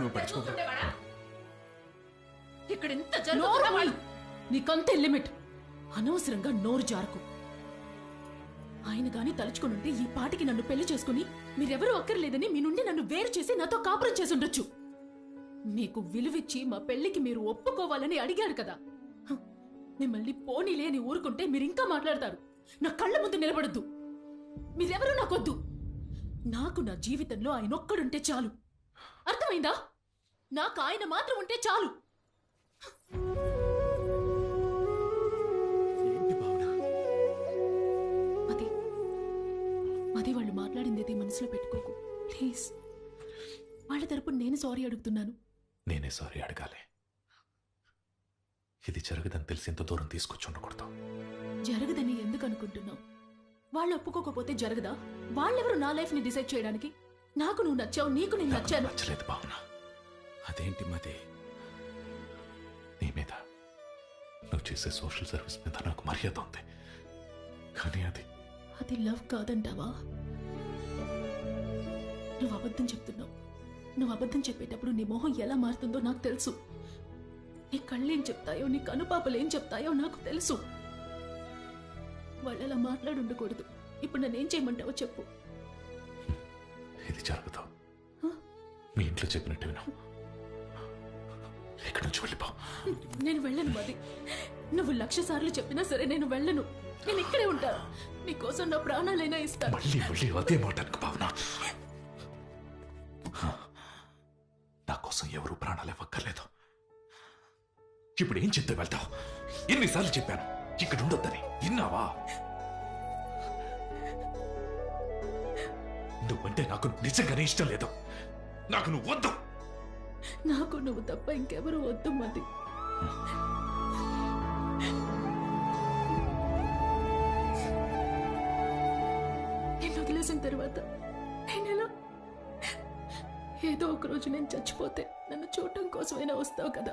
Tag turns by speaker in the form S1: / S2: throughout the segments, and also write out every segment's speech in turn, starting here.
S1: నువ్వు
S2: ఇక్కడ ఎంత నీకంతే లిమిట్. అనవసరంగా నోరు జారకు. ఆయన గాని తలుచుకునుంటే ఈ పాటికి నన్ను పెళ్ళి చేసుకుని మీరెవరూ అక్కర్లేదని మీ నుండి నన్ను వేరు చేసి నాతో కాపురం చేసి ఉండొచ్చు మీకు విలువిచ్చి మా పెళ్ళికి మీరు ఒప్పుకోవాలని అడిగాడు కదా. మిమ్మల్ని పోనీలే అని ఊరుకుంటే మీరు ఇంకా మాట్లాడతారు. నా కళ్ళ ముందు నిలబడద్దు. మీరెవరూ నాకొద్దు. నాకు నా జీవితంలో ఆయన ఒక్కడుంటే చాలు. అర్థమైందా? నాకు ఆయన మాత్రం ఉంటే చాలు. అది వాళ్ళు మాట్లాడింది అది మనసులో పెట్టుకోకు. ప్లీజ్. వాళ్ళ తరపున నేను సారీ అడుగుతున్నాను.
S1: నేనే సారీ అడగాలి. ఇది జరగదని తెలిసి ఇంత దూరం తీసుకొచ్చి ఉండకూడదు.
S2: జరగదని ఎందుకు అనుకుంటున్నావు? వాళ్ళు ఒప్పుకోకపోతే జరగదా? వాళ్ళెవరు నా లైఫ్ని డిసైడ్ చేయడానికి? నాకు నువ్వు నచ్చావు నీకు నేను నచ్చాను.
S1: నచ్చలేదు భావన.
S3: అదేంటి మది?
S1: నీ మీద నువ్వు చేసే సోషల్ సర్వీస్ మీద నాకు మర్యాద ఉంది. కానీ అది
S2: అది లవ్ కాదంటావా? నువ్వు అబద్ధం చెప్తున్నావు. నువ్వు అబద్ధం చెప్పేటప్పుడు నీ మొహం ఎలా మారుతుందో నాకు తెలుసు. నీ కళ్ళేం చెప్తాయో నీ కనుపాపలు ఏం చెప్తాయో నాకు తెలుసు. వాళ్ళు అలా మాట్లాడుండకూడదు. ఇప్పుడు నన్నేం చేయమంటావో చెప్పు.
S1: ఇది జరగదు? మీ ఇంట్లో చెప్పినట్టు విను. ఇక్కడి నుంచి వెళ్ళిపో.
S2: నేను వెళ్ళను మది. నువ్వు లక్ష సార్లు చెప్పినా సరే నేను వెళ్ళను. నేను ఇక్కడే ఉంటాను నీకోసం నా ప్రాణాలైనా ఇస్తాను
S1: మళ్ళీ మళ్ళీ అదే మాట అనుకు భావన. నా కోసం ఎవరు ప్రాణాలు ఇవ్వక్కర్లేదు. ఇప్పుడు ఏం చెప్తే వెళ్తావు? ఎన్నిసార్లు చెప్పాను? ఇక్కడ ఉండొద్దని విన్నావా? నువ్వంటే నాకు నిజంగానే ఇష్టం లేదు. నాకు నువ్వు వద్దు.
S2: నాకు నువ్వు తప్ప ఇంకెవరు వద్దు మది నేను వదిలేసిన తర్వాత నేను ఏదో ఒక రోజు నేను చచ్చిపోతే నన్ను చూడటం కోసమైనా వస్తావు కదా.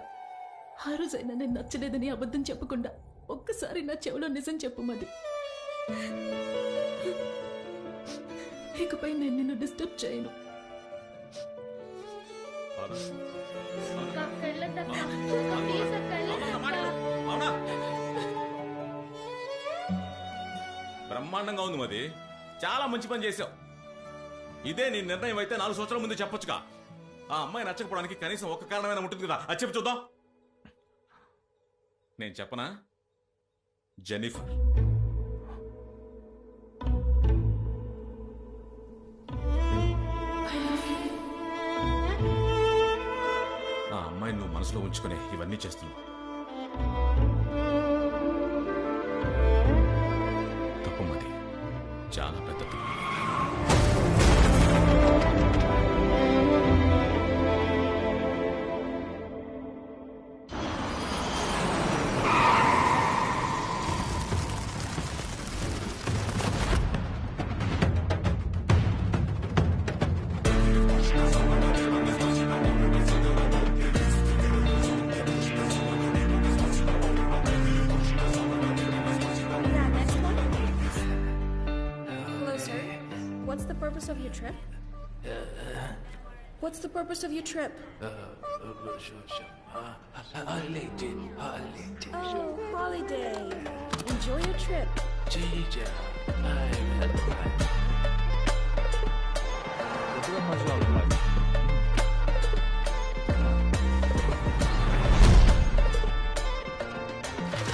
S2: ఆ రోజైనా నేను నచ్చలేదని అబద్ధం చెప్పకుండా ఒక్కసారి నా చెవిలో నిజం చెప్పు మది. ఇకపై నేను నిన్ను డిస్టర్బ్ చేయను.
S3: బ్రహ్మాండంగా ఉంది మది. చాలా మంచి పని చేసావు ఇదే నీ నిర్ణయం అయితే నాలుగు సంవత్సరాల ముందు చెప్పొచ్చుగా. ఆ అమ్మాయి నచ్చకపోవడానికి కనీసం ఒక్క కారణమైన ఉంటుంది కదా. అది చెప్పి చూద్దాం. నేను చెప్పనా? జెనిఫర్ మనసులో ఉంచుకునే ఇవన్నీ చేస్తున్నావు
S4: What's the purpose of your trip? What's the purpose of your trip? Oh, holiday. Enjoy your trip.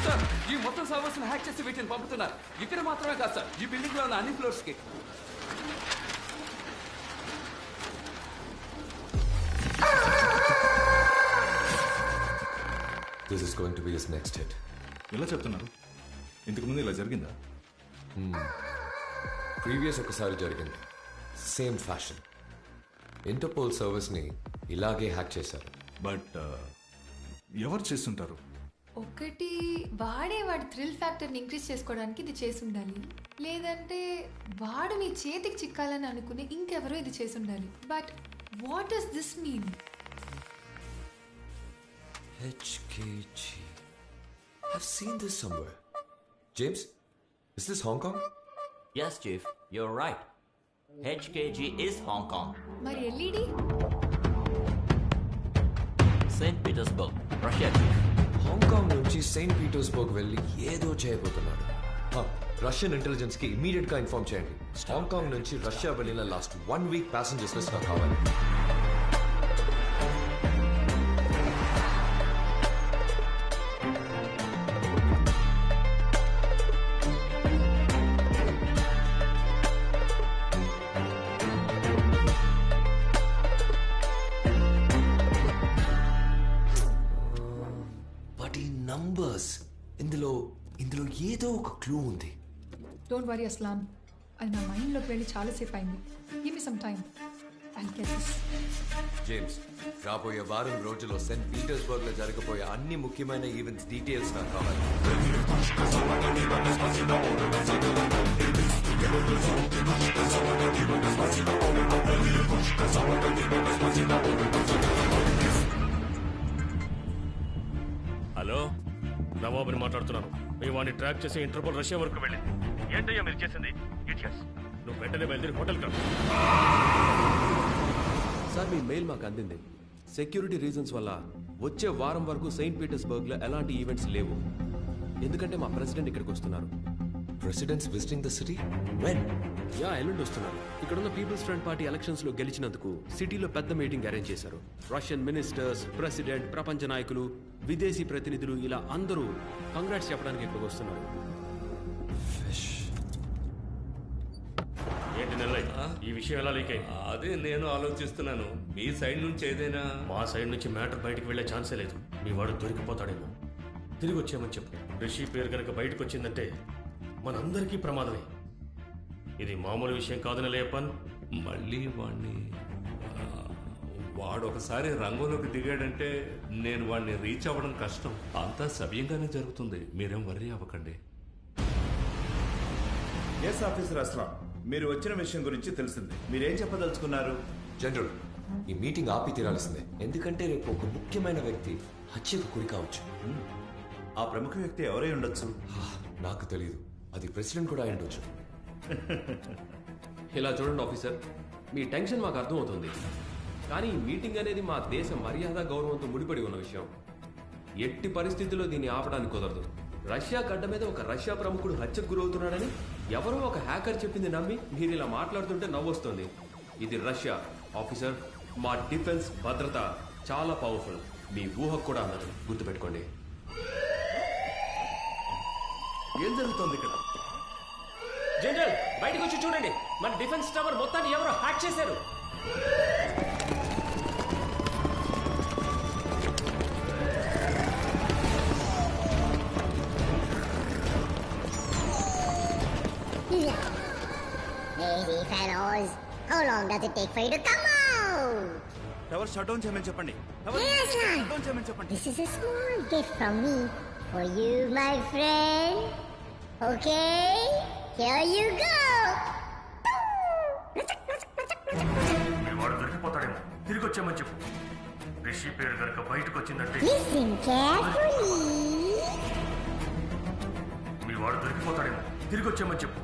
S5: Sir ఈ మొత్తం సర్వర్స్ హ్యాక్ చేసి వీటిని పంపుతున్నారు ఇక్కడ మాత్రమే కాదు సార్ ఈ బిల్డింగ్ లో ఉన్న అన్ని floors
S6: This is going to be his next hit.
S7: ఎలా చెప్తున్నారు? ఇంతకు ముందు ఇలా జరిగిందా?
S6: ప్రీవియస్ ఒకసారి జరిగింది. సేమ్ ఫ్యాషన్ ఇంటర్పోల్ సర్వీస్ని ఇలాగే హ్యాక్ చేశారు.
S7: బట్ ఎవరు చేస్తుంటారు?
S8: ఒకటి వాడే వాడి థ్రిల్ ఫ్యాక్టర్ని ఇంక్రీజ్ చేసుకోవడానికి ఇది చేసి ఉండాలి లేదంటే వాడు మీ చేతికి చిక్కాలని అనుకుని ఇంకెవరో ఇది చేసి ఉండాలి but what does this mean
S6: HKG. I've seen this somewhere. James, is this Hong Kong?
S9: Yes, Chief, you're right. HKG is Hong Kong.
S8: మరి LED
S9: St. Petersburg, Russia, Chief.
S6: Hong Kong నుంచి సెయింట్ పీటర్స్బర్గ్ వెళ్ళి ఏదో చేయబోతున్నాడు హ, Russian ఇంటెలిజెన్స్కి ఇమీడియట్గా inform చేయండి Hong Kong నుంచి Russia వెళ్ళిన last one week passengers list నాకు కావాలి ఏదో ఒక క్లూ ఉంది.
S8: డోంట్ వరీ అస్లాం అది నా మైండ్లోకి వెళ్ళి చాలాసేపు అయింది. Give me some time I get this
S6: James రాబోయే వారం రోజుల్లో సెయింట్ పీటర్స్బర్గ్లో జరగబోయే అన్ని ముఖ్యమైన ఈవెంట్స్ డీటెయిల్స్ నాకు కావాలి.
S10: హలో నవాబుని మాట్లాడుతున్నాను. మేము వాడిని ట్రాక్ చేసి ఇంటర్పోల్ రష్యా వరకు వెళ్ళింది. ఏంటయ్యా మీరు చేసింది? ఇడియట్స్ నువ్వు వెంటనే బయలుదేరి హోటల్కి రా.
S11: సార్ మీ మెయిల్ మాకు అందింది. సెక్యూరిటీ రీజన్స్ వల్ల వచ్చే వారం వరకు సెయింట్ పీటర్స్బర్గ్లో ఎలాంటి ఈవెంట్స్ లేవు. ఎందుకంటే మా ప్రెసిడెంట్ ఇక్కడికి వస్తున్నారు.
S6: President's visiting the city when
S11: ya ఎల్లుండి వస్తున్నారు. ఇక్కడున్న పీపుల్స్ ఫ్రంట్ పార్టీ ఎలక్షన్స్లో గెలిచినందుకు సిటీలో పెద్ద మీటింగ్ అరేంజ్ చేశారు. రష్యన్ మినిస్టర్స్ ప్రెసిడెంట్ ప్రపంచ నాయకులు విదేశీ ప్రతినిధులు ఇలా అందరూ కంగ్రాట్స్ చెప్పడానికి ఇక్కడికి వస్తున్నారు.
S10: ఏంటి ఈ విషయం ఎలా లీక్ అయింది?
S5: అదే నేను ఆలోచిస్తున్నాను. మీ సైడ్ నుంచి ఏదైనా
S10: మా సైడ్ నుంచి మ్యాటర్ బయటికి వెళ్ళే ఛాన్సే లేదు. మీ వాడు దొరికిపోతాడేమో. తిరిగి వచ్చామని చెప్పు. రిషి పేరు కనుక బయటకు వచ్చిందంటే మనందరికీ ప్రమాదమే. ఇది మామూలు విషయం కాదు నెలయప్పన్
S5: మళ్ళీ వాడిని వాడు ఒకసారి రంగంలోకి దిగాడంటే నేను వాడిని రీచ్ అవ్వడం కష్టం. అంతా సవ్యంగానే జరుగుతుంది. మీరేం వర్రీ అవ్వకండి.
S12: ఎస్ ఆఫీసర్ అస్లాం మీరు వచ్చిన విషయం గురించి తెలిసింది. మీరేం చెప్పదలుచుకున్నారు?
S6: జనరల్ ఈ మీటింగ్ ఆపి తీరాల్సిందే. ఎందుకంటే రేపు ఒక ముఖ్యమైన వ్యక్తి హత్యకు గురి కావచ్చు.
S12: ఆ ప్రముఖ వ్యక్తి ఎవరై ఉండొచ్చు?
S6: నాకు తెలియదు అది ప్రెసిడెంట్ కూడా అయి ఉండొచ్చు.
S11: ఇలా చూడండి ఆఫీసర్ మీ టెన్షన్ మాకు అర్థమవుతుంది. కానీ ఈ మీటింగ్ అనేది మా దేశ మర్యాద గౌరవంతో ముడిపడి ఉన్న విషయం. ఎట్టి పరిస్థితుల్లో దీన్ని ఆపడానికి కుదరదు. రష్యా గడ్డ మీద ఒక రష్యా ప్రముఖుడు హత్యకు గురవుతున్నాడని ఎవరో ఒక హ్యాకర్ చెప్పింది నమ్మి మీరు ఇలా మాట్లాడుతుంటే నవ్వొస్తుంది. ఇది రష్యా. ఆఫీసర్ మా డిఫెన్స్ భద్రత చాలా పవర్ఫుల్. మీ ఊహకు కూడా అందదు గుర్తుపెట్టుకోండి.
S12: ఏం జరుగుతోంది ఇక్కడ?
S11: జనరల్ బయటకు వచ్చి చూడండి. మన డిఫెన్స్ టవర్ మొత్తాన్ని ఎవరో హ్యాక్ చేశారు.
S13: Fellows, how long does it take for you to come out?
S12: Tower shut down చేయమని చెప్పండి చేయమని చెప్పండి
S13: This is a small gift from me for you, my friend. Okay, here you go.
S10: మీ వాడు దొరికిపోతాడేమో తిరిగి వచ్చామని చెప్పు రిషి పేరు కనుక బయటకు వచ్చిందంటే
S13: Listen carefully.
S10: మీ వాడు దొరికిపోతాడేమో తిరిగి వచ్చామని చెప్పు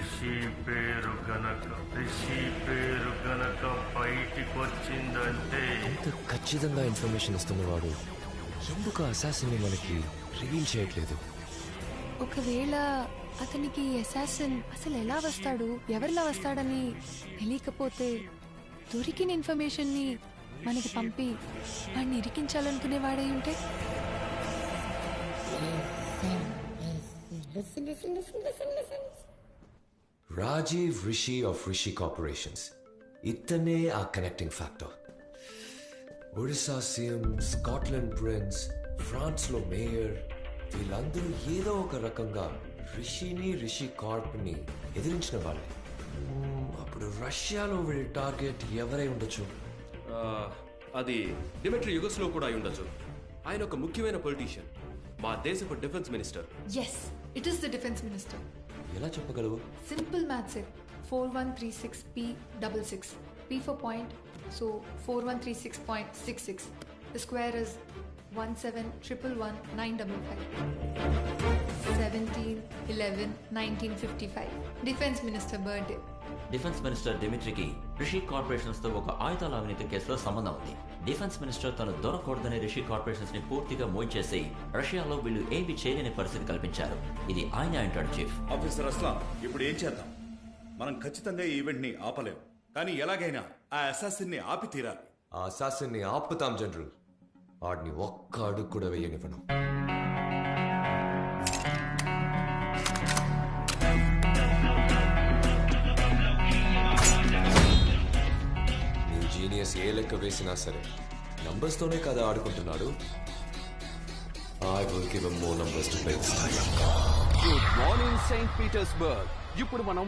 S10: రిషి పేరు గనక రిషి పేరు గనక బయటికి వచ్చిందంటే
S6: ఇంత ఖచ్చితంగా ఇన్ఫర్మేషన్ ఇస్తున్నవాడు ఎందుకు అసాసిన్ మనకి రివీల్ చేయట్లేదు?
S8: ఒకవేళ అతనికి అసాసిన్ అసలు ఎలా వస్తాడు ఎవరిలా వస్తాడని తెలియకపోతే దొరికిన ఇన్ఫర్మేషన్ని మనకి పంపి వాడిని ఇరికించాలనుకునే వాడై ఉంటే?
S13: Listen, listen, listen, listen, listen.
S6: Rajiv Rishi of Rishi corporations ఇతనే ఆ connecting factor Odisha CM Scotland prince ఫ్రాన్స్లో మేయర్ వీళ్ళందరూ ఏదో ఒక రకంగా రిషిని రిషి కార్ప్ని ఎదిరించిన వాళ్ళే. అప్పుడు రష్యాలో వీళ్ళ టార్గెట్ ఎవరై ఉండొచ్చు?
S11: ఆ, అది డిమెట్రీ యుగస్లో కూడా అయి ఉండొచ్చు. ఆయన ఒక ముఖ్యమైన పొలిటీషియన్ మా దేశపు defence minister
S8: yes it is the defence minister
S6: ఎలా చెప్పగలవు
S8: simple maths it four one three six p double six p for point so four one three six point six six the square is one seven triple one nine double five seventeen eleven nineteen fifty five defence minister birthday
S9: defence minister డిమిట్రికి Rishi కార్పొరేషన్స్తో ఒక ఆయుధాల అవినీతి కేసులో సంబంధం ఉంది. Defence minister తను దొరకూడదని రిషి కార్పొరేషన్స్ని పూర్తిగా మూయించేసి రష్యాలో వీళ్ళు ఏమీ చేయలేని పరిస్థితి కల్పించారు. ఇది ఆయన అంటాడు చీఫ్.
S12: ఆఫీసర్ అస్లాం ఇప్పుడు ఏం చేద్దాం? మనం ఖచ్చితంగా ఈ ఈవెంట్ని ఆపలేం కానీ ఎలాగైనా ఆ అసాసిన్ని ఆపి తీరాలి.
S6: ఆ అసాసిన్ని ఆపుతాం జనరల్. వాడిని ఒక్క అడుగు కూడా వేయనివ్వను. జీనియస్ ఏ లెక్క వేసినా సరే నంబర్స్తోనే కదా ఆడుకుంటున్నాడు? I will give more numbers to play
S14: good morning Saint Petersburg ఇప్పుడు మనం